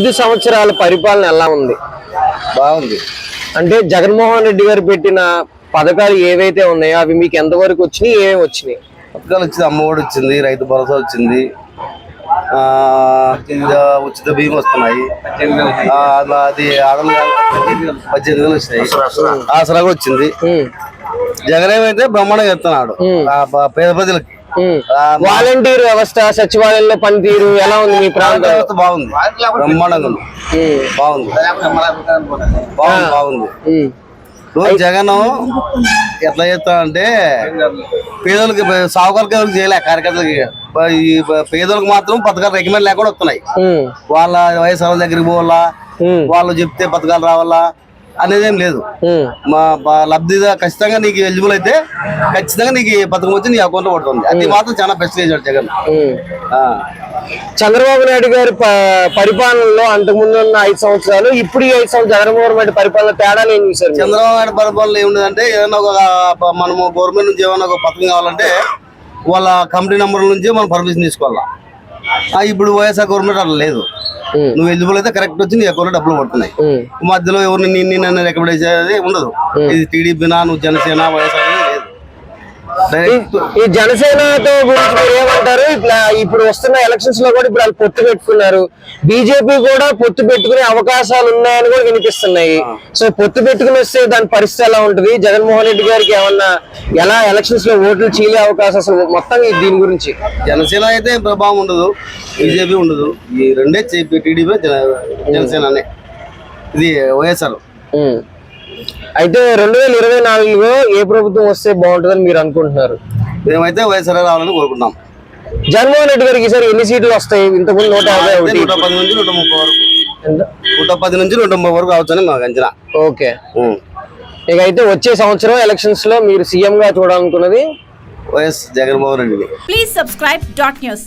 ఐదు సంవత్సరాల పరిపాలన ఎలా ఉంది? బాగుంది. అంటే జగన్మోహన్ రెడ్డి గారు పెట్టిన పథకాలు ఏవైతే ఉన్నాయో అవి మీకు ఎంతవరకు వచ్చినాయి ఏమేమి వచ్చినాయి? పథకాలు వచ్చింది అమ్మఒడి వచ్చింది రైతు భరోసా వచ్చింది. ఉచిత బియ్యం వస్తున్నాయి. అది పద్దెనిమిది వేలు వచ్చినాయి. ఆసరాగా వచ్చింది. జగన్ ఏమైతే బ్రహ్మాండంగా బ- పేద ప్రజలకి. వాలంటీర్ వ్యవస్థ సచివాలయంలో పనితీరు ఎలా ఉంది మీ ప్రాంతం? వ్యవస్థ బాగుంది. బ్రహ్మాండంగా ఉంది. ఉమ్, బాగుంది. బాగుంది బాగుంది. ఇప్పుడు జగన్ ఎట్లా చేస్తాడంటే పేదలకు సాగుకారులకు ఎవరికి చేయలే కార్యకర్తలకి. ఈ పేదలకు మాత్రం పథకాలు రికమెండ్ లేకుండా వస్తున్నాయి. వాళ్ళ వయసు దగ్గరికి పోవాలా? వాళ్ళు చెప్తే పథకాలు రావాలా? అనేది ఏం లేదు. మా లబ్ధిదా ఖచ్చితంగా నీకు ఎలిజిబుల్ అయితే ఖచ్చితంగా నీకు పథకం వచ్చి నీ అకౌంట్లో పడుతుంది. అది మాత్రం చాలా బెస్ట్ చేశాడు జగన్. చంద్రబాబు నాయుడు గారి పరిపాలనలో అంతకుముందు ఉన్న ఐదు సంవత్సరాలు ఇప్పుడు ఈ ఐదు సంవత్సరాలు జగన్మోహన్ రెడ్డి పరిపాలన తేడాలు ఏం చూసారు? చంద్రబాబు నాయుడు పరిపాలన ఏముండదంటే ఏదైనా ఒక మనము గవర్నమెంట్ నుంచి ఏమైనా ఒక పథకం కావాలంటే వాళ్ళ కంపెనీ నెంబర్ నుంచి మనం పర్మిషన్ తీసుకోవాలా. ఇప్పుడు వైఎస్ఆర్ గవర్నమెంట్ అట్లా లేదు. నువ్వు ఎలిజిబుల్ అయితే కరెక్ట్ వచ్చి నీ అకౌంట్ డబ్బులు పడుతున్నాయి. మధ్యలో ఎవరిని నిన్ను నన్ను రికమెండ్ చేసేది ఉండదు. ఇది టీడీపీనా నువ్వు జనసేన వైఎస్ఆర్ ఈ జనసేనతో గురించి మీరు ఏమంటారు? ఇట్లా ఇప్పుడు వస్తున్న ఎలక్షన్స్లో కూడా ఇప్పుడు వాళ్ళు పొత్తు పెట్టుకున్నారు. బీజేపీ కూడా పొత్తు పెట్టుకునే అవకాశాలు ఉన్నాయని కూడా వినిపిస్తున్నాయి. సో పొత్తు పెట్టుకుని వస్తే దాని పరిస్థితి ఎలా ఉంటుంది? జగన్మోహన్ రెడ్డి గారికి ఏమన్నా ఎలా ఎలక్షన్స్లో ఓట్లు చీలే అవకాశం అసలు మొత్తం దీని గురించి? జనసేన అయితే ప్రభావం ఉండదు బీజేపీ ఉండదు. ఈ రెండే టీడీపీ జనసేననే. ఇది వైఎస్ఆర్. అయితే రెండు వేల ఇరవై నాలుగులో ఏ ప్రభుత్వం వస్తే బాగుంటుందని మీరు అనుకుంటున్నారు? మేమైతే వైఎస్ఆర్ రావాలని కోరుకుంటున్నాం. జగన్మోహన్ రెడ్డి గారికి ఈసారి ఎన్ని సీట్లు వస్తాయి? ఇంతకుముందు నూట యాభై ఒకటి. నూట పది నుంచి నూట ముప్పై వరకు? నూట పది నుంచి నూట ముప్పై వరకు అవచ్చని మాకు అంచనా. ఓకే. ఇక అయితే వచ్చే సంవత్సరం ఎలక్షన్స్లో మీరు సీఎం గా చూడాలనుకున్నది? వైఎస్ జగన్మోహన్ రెడ్డిని. Please subscribe dot news.